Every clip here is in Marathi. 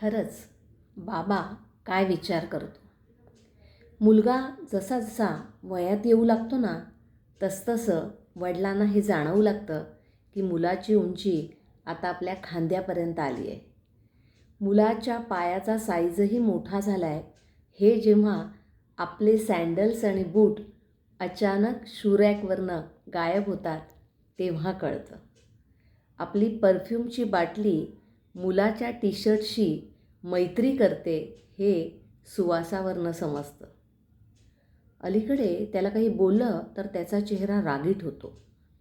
खरंच बाबा काय विचार करतो? मुलगा जसा जसा वयात येऊ लागतो ना तसतसं वडिलांना हे जाणवू लागतं की मुलाची उंची आता आपल्या खांद्यापर्यंत आली आहे मुलाच्या पायाचा साईजही मोठा झाला आहे हे जेव्हा आपले सँडल्स आणि बूट अचानक शूरॅकवरनं गायब होतात तेव्हा कळतं. आपली परफ्यूमची बाटली मुलाच्या टी शर्टशी मैत्री करते हे सुवासावरनं समजतं. अलीकडे त्याला काही बोललं तर त्याचा चेहरा रागीट होतो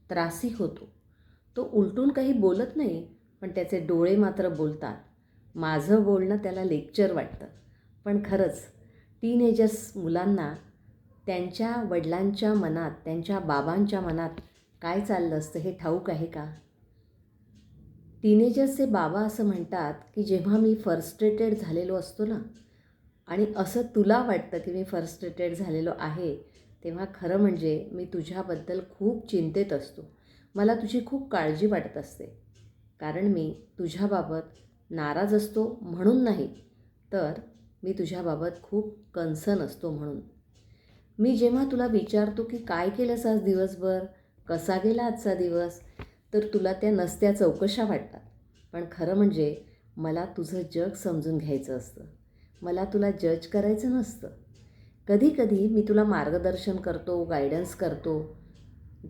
त्रासिक होतो. तो उलटून काही बोलत नाही पण त्याचे डोळे मात्र बोलतात. माझं बोलणं त्याला लेक्चर वाटतं. पण खरंच टीनेजर्स मुलांना त्यांच्या वडिलांच्या मनात त्यांच्या बाबांच्या मनात काय चाललं असतं हे ठाऊक आहे का? टीनेजर्सचे बाबा असं म्हणतात की जेव्हा मी फर्स्ट्रेटेड झालेलो असतो ना आणि असं तुला वाटतं की मी फर्स्ट्रेटेड झालेलो आहे तेव्हा खरं म्हणजे मी तुझ्याबद्दल खूप चिंतेत असतो. मला तुझी खूप काळजी वाटत असते. कारण मी तुझ्याबाबत नाराज असतो म्हणून नाही तर मी तुझ्याबाबत खूप कन्सर्न असतो म्हणून. मी जेव्हा तुला विचारतो की काय केलंस आज दिवसभर कसा गेला आजचा दिवस तर तुला त्या नसत्या चौकशा वाटतात. पण खरं म्हणजे मला तुझं जग समजून घ्यायचं असतं. मला तुला जज करायचं नसतं. कधी कधी मी तुला मार्गदर्शन करतो गायडन्स करतो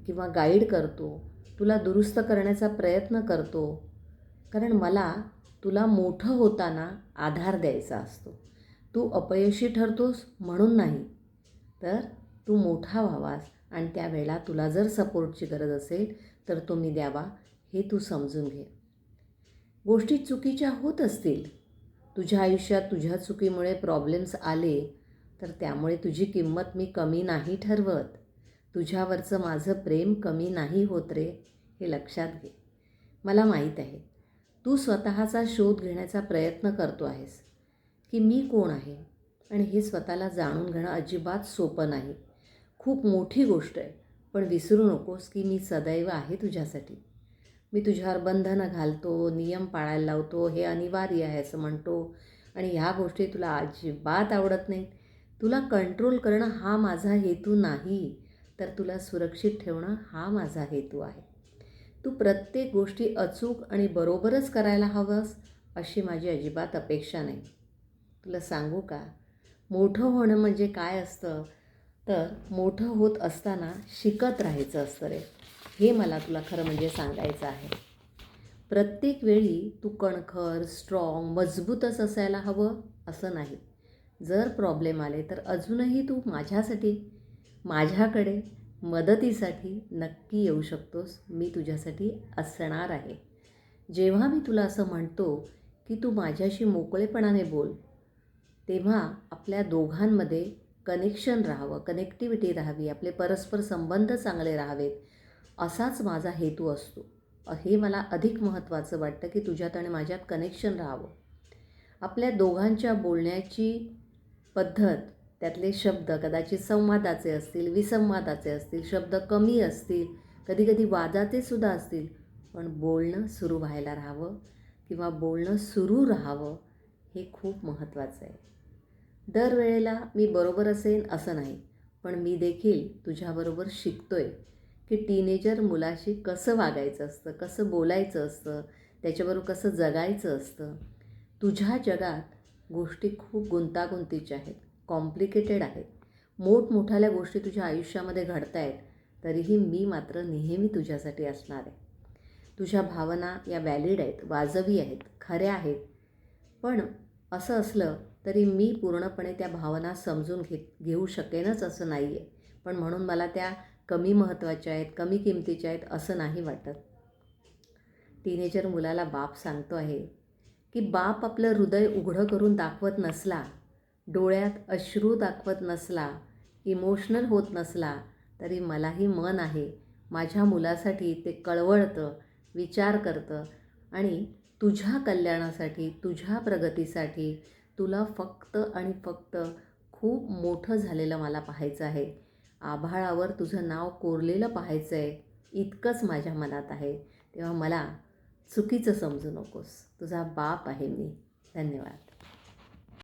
किंवा गाईड करतो. तुला दुरुस्त करण्याचा प्रयत्न करतो. कारण मला तुला मोठं होताना आधार द्यायचा असतो. तू अपयशी ठरतोस म्हणून नाही. तर तू मोठा व्हावास. आणि त्यावेळेला तुला जर सपोर्टची गरज असेल तर तो मी द्यावा हे तू समजून घे. गोष्टी चुकीच्या होत असतील तुझ्या आयुष्यात तुझ्या चुकीमुळे प्रॉब्लेम्स आले तर त्यामुळे तुझी किंमत मी कमी नाही ठरवत. तुझ्यावरचं माझं प्रेम कमी नाही होत रे हे लक्षात घे. मला माहीत आहे तू स्वतःचा शोध घेण्याचा प्रयत्न करतो आहेस की मी कोण आहे? आणि हे स्वतःला जाणून घेणं अजिबात सोपं नाही. खूप मोठी गोष्ट आहे. पण विसरू नकोस की मी सदैव आहे तुझ्यासाठी. मी तुझ्यावर बंधनं घालतो नियम पाळायला लावतो हे अनिवार्य आहे असं म्हणतो. आणि ह्या गोष्टी तुला अजिबात आवडत नाहीत. तुला कंट्रोल करणं हा माझा हेतू नाही. तर तुला सुरक्षित ठेवणं हा माझा हेतू आहे. तू प्रत्येक गोष्टी अचूक आणि बरोबरच करायला हवंस अशी माझी अजिबात अपेक्षा नाही. तुला सांगू का? मोठं होणं म्हणजे काय असतं? तर मोठं होत असताना शिकत राहायचं असतं रे. हे मला तुला खरं म्हणजे सांगायचं आहे. प्रत्येक वेळी तू कणखर स्ट्रॉंग मजबूतच असायला हवं असं नाही. जर प्रॉब्लेम आले तर अजूनही तू माझ्यासाठी माझ्याकडे मदतीसाठी नक्की येऊ शकतोस. मी तुझ्यासाठी असणार आहे. जेव्हा मी तुला असं म्हणतो की तू माझ्याशी मोकळेपणाने बोल तेव्हा आपल्या दोघांमध्ये कनेक्शन राहावं कनेक्टिव्हिटी राहावी आपले परस्पर संबंध चांगले राहावेत असाच माझा हेतू असतो. हे मला अधिक महत्त्वाचं वाटतं की तुझ्यात आणि माझ्यात कनेक्शन राहावं. आपल्या दोघांच्या बोलण्याची पद्धत त्यातले शब्द कदाचित संवादाचे असतील विसंवादाचे असतील शब्द कमी असतील कधीकधी वादाचे सुद्धा असतील पण बोलणं सुरू व्हायला राहावं किंवा बोलणं सुरू राहावं हे खूप महत्त्वाचं आहे. दरवेळेला मी बरोबर असेन असं नाही पण मी देखील तुझ्याबरोबर शिकतो आहे की टीनेजर मुलाशी कसं वागायचं असतं कसं बोलायचं असतं त्याच्याबरोबर कसं जगायचं असतं. तुझ्या जगात गोष्टी खूप गुंतागुंतीच्या आहेत कॉम्प्लिकेटेड आहेत. मोठमोठ्याल्या गोष्टी तुझ्या आयुष्यामध्ये घडत आहेत तरीही मी मात्र नेहमी तुझ्यासाठी असणार आहे. तुझ्या भावना या व्हॅलिड आहेत वाजवी आहेत खऱ्या आहेत. पण असं असलं तरी मी पूर्णपणे त्या भावना समजून घे घेऊ शकेनच असं नाही आहे पण म्हणून मला त्या कमी महत्त्वाच्या आहेत कमी किमतीच्या आहेत असं नाही वाटत. टीनेजर मुलाला बाप सांगतो आहे की बाप आपलं हृदय उघडं करून दाखवत नसला डोळ्यात अश्रू दाखवत नसला इमोशनल होत नसला तरी मलाही मन आहे. माझ्या मुलासाठी ते कळवळतं विचार करतं आणि तुझ्या कल्याणासाठी तुझ्या प्रगतीसाठी तुला फक्त आणि फक्त खूप मोठं झालेलं मला पाहायचं आहे. आभाळावर तुझं नाव कोरलेलं पाहायचं आहे इतकंच माझ्या मनात आहे. तेव्हा मला चुकीचं समजू नकोस. तुझा बाप आहे मी. धन्यवाद.